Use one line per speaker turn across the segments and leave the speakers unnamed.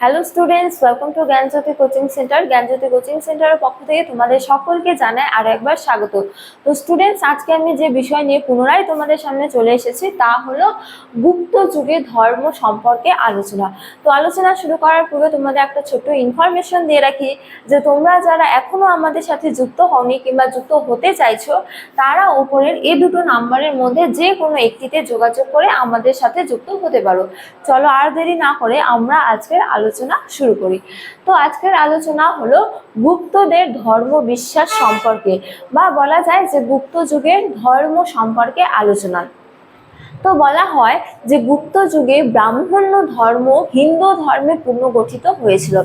Hello students welcome to Gyanjyoti coaching centre Gyanjyoti coaching সেন্টারের পক্ষ থেকে তোমাদের সকলকে জানাই আরও একবার স্বাগত। তো স্টুডেন্টস আজকে আমি যে বিষয় নিয়ে পুনরায় তোমাদের সামনে চলে এসেছি, তা হলো গুপ্ত যুগে ধর্ম সম্পর্কে আলোচনা। তো আলোচনা শুরু করার পূর্বে তোমাদের একটা ছোট্ট ইনফরমেশন দিয়ে রাখি যে তোমরা যারা এখনও আমাদের সাথে যুক্ত হওনি কিংবা যুক্ত হতে চাইছো, তারা ওপরের এই দুটো নাম্বারের মধ্যে যে কোনো একটিতে যোগাযোগ করে আমাদের সাথে যুক্ত হতে পারো। চলো আর দেরি না করে আমরা আজকের আলোচনা শুরু করি। তো আজকের আলোচনা হলো গুপ্তদের ধর্ম বিশ্বাস সম্পর্কে বা বলা যায় যে গুপ্ত যুগের ধর্ম সম্পর্কে আলোচনা। তো বলা হয় যে গুপ্ত যুগে ব্রাহ্মণ্য ধর্ম হিন্দু ধর্মে পুনর্গঠিত হয়েছিল।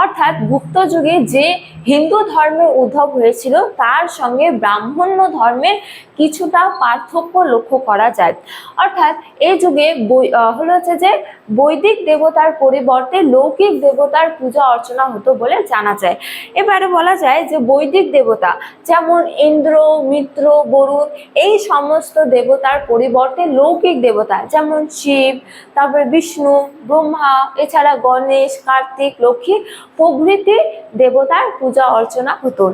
অর্থাৎ গুপ্ত যুগে যে হিন্দু ধর্মের উদ্ভব হয়েছিল, তার সঙ্গে ব্রাহ্মণ্য ধর্মের কিছুটা পার্থক্য লক্ষ্য করা যায়। অর্থাৎ এই যুগে হলো হচ্ছে যে বৈদিক দেবতার পরিবর্তে লৌকিক দেবতার পূজা অর্চনা হতো বলে জানা যায়। এবারে বলা যায় যে বৈদিক দেবতা যেমন ইন্দ্র, মিত্র, বরুণ এই সমস্ত দেবতার পরিবর্তে লৌকিক দেবতা যেমন শিব, তারপরে বিষ্ণু, ব্রহ্মা, এছাড়া গণেশ, কার্তিক, লক্ষ্মী প্রভৃতি দেবতার পূজা অর্চনা হতো।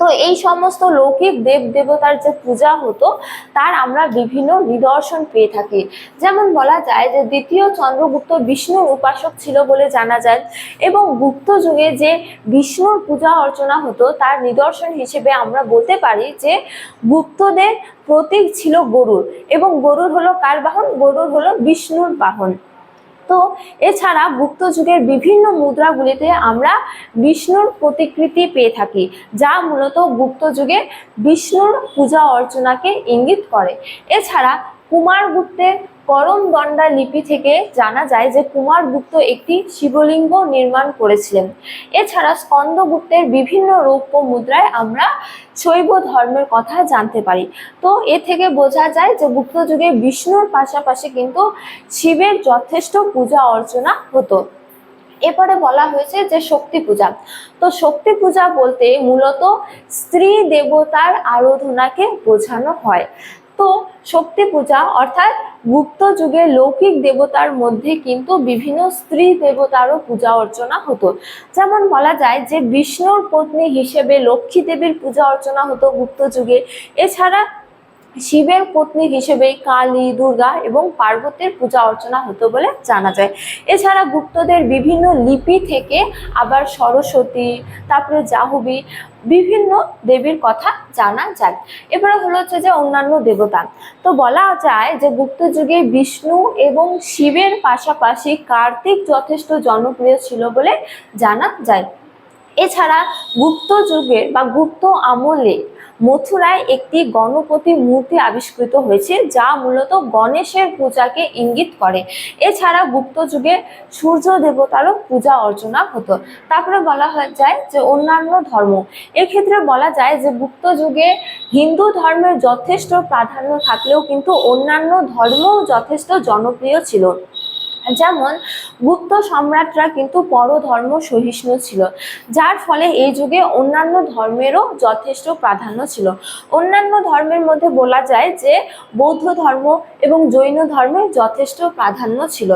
তো এই সমস্ত লৌকিক দেব দেবতার যে পূজা হতো, তার আমরা বিভিন্ন নিদর্শন পেয়ে থাকি। যেমন বলা যায় যে দ্বিতীয় চন্দ্রগুপ্ত বিষ্ণুর উপাসক ছিল বলে জানা যায় এবং গুপ্ত যুগে যে বিষ্ণুর পূজা অর্চনা হতো, তার নিদর্শন হিসেবে আমরা বলতে পারি যে গুপ্তদের প্রতীক ছিল গরুর এবং গরুর হলো কার বাহন? গরুর হলো বিষ্ণুর বাহন। তো এছাড়া গুপ্ত যুগের বিভিন্ন মুদ্রাগুলিতে আমরা বিষ্ণুর প্রতিকৃতি পেয়ে থাকি, যা মূলত গুপ্ত যুগে বিষ্ণুর পূজা অর্চনাকে ইঙ্গিত করে। এছাড়া কুমারগুপ্তের করমদণ্ডা লিপি থেকে জানা যায় যে কুমারগুপ্ত একটি শিবলিঙ্গ নির্মাণ করেছিলেন। এছাড়া স্কন্দগুপ্তের বিভিন্ন রৌপ্য মুদ্রায় আমরা শৈব ধর্মের কথা জানতে পারি। তো এ থেকে বোঝা যায় যে গুপ্ত যুগে বিষ্ণুর পাশাপাশি কিন্তু শিবের যথেষ্ট পূজা অর্চনা হতো। এরপরে বলা হয়েছে যে শক্তি পূজা। তো শক্তি পূজা বলতে মূলত স্ত্রী দেবতার আরাধনাকে বোঝানো হয়। তো শক্তি পূজা অর্থাৎ গুপ্ত যুগে লৌকিক দেবতার মধ্যে কিন্তু বিভিন্ন স্ত্রী দেবতারও পূজা অর্চনা হতো। যেমন বলা যায় যে বিষ্ণুর পত্নী হিসেবে লক্ষ্মী দেবীর পূজা অর্চনা হতো গুপ্ত যুগে। এছাড়া শিবের পত্নী হিসেবে কালী, দুর্গা এবং পার্বতীর পূজা অর্চনা হতো বলে জানা যায়। এছাড়া গুপ্তদের বিভিন্ন লিপি থেকে আবার সরস্বতী, তারপরে জাহ্নবী বিভিন্ন দেবীর কথা জানা যায়। এবারে হলো হচ্ছে যে অন্যান্য দেবতা। তো বলা যায় যে গুপ্ত যুগে বিষ্ণু এবং শিবের পাশাপাশি কার্তিক যথেষ্ট জনপ্রিয় ছিল বলে জানা যায়। এছাড়া গুপ্ত যুগের বা গুপ্ত আমলে মথুরায় একটি গণপতি মূর্তি আবিষ্কৃত হয়েছে, যা মূলত গণেশের পূজাকে ইঙ্গিত করে। এছাড়া গুপ্ত যুগে সূর্য দেবতারও পূজা অর্চনা হতো। তারপরে বলা হয় যায় যে অন্যান্য ধর্ম। এক্ষেত্রে বলা যায় যে গুপ্ত যুগে হিন্দু ধর্মের যথেষ্ট প্রাধান্য থাকলেও কিন্তু অন্যান্য ধর্মও যথেষ্ট জনপ্রিয় ছিল। যেমন গুপ্ত সম্রাটরা কিন্তু পরধর্ম সহিষ্ণু ছিল, যার ফলে এই যুগে অন্যান্য ধর্মেরও যথেষ্ট প্রাধান্য ছিল। অন্যান্য ধর্মের মধ্যে বলা যায় যে বৌদ্ধ ধর্ম এবং জৈন ধর্মের যথেষ্ট প্রাধান্য ছিল।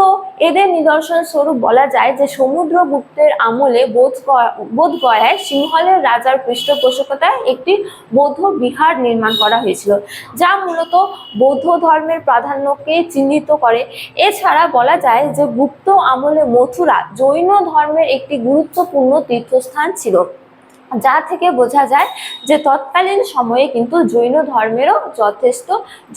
তো এদের নিদর্শন স্বরূপ বলা যায় যে সমুদ্রগুপ্তের আমলে বোধ বোধগয়ায় সিংহলের রাজার পৃষ্ঠপোষকতায় একটি বৌদ্ধ বিহার নির্মাণ করা হয়েছিল, যা মূলত বৌদ্ধ ধর্মের প্রাধান্যকে চিহ্নিত করে। এছাড়া বলা যায় যে গুপ্ত আমলে মথুরা জৈন ধর্মের একটি গুরুত্বপূর্ণ তীর্থস্থান ছিল। যা থেকে বোঝা যায় যে তৎকালীন সময়ে কিন্তু জৈন ধর্মেরও যথেষ্ট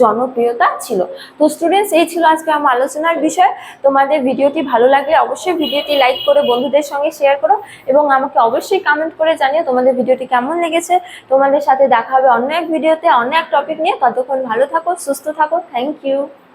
জনপ্রিয়তা ছিল। তো স্টুডেন্টস এই ছিল আজকে আমার আলোচনার বিষয়। তোমাদের ভিডিওটি ভালো লাগলে অবশ্যই ভিডিওটি লাইক করে বন্ধুদের সঙ্গে শেয়ার করো এবং আমাকে অবশ্যই কমেন্ট করে জানিও তোমাদের ভিডিওটি কেমন লেগেছে। তোমাদের সাথে দেখা হবে অন্য এক ভিডিওতে অন্য এক টপিক নিয়ে। ততক্ষণ ভালো থাকো, সুস্থ থাকো। Thank you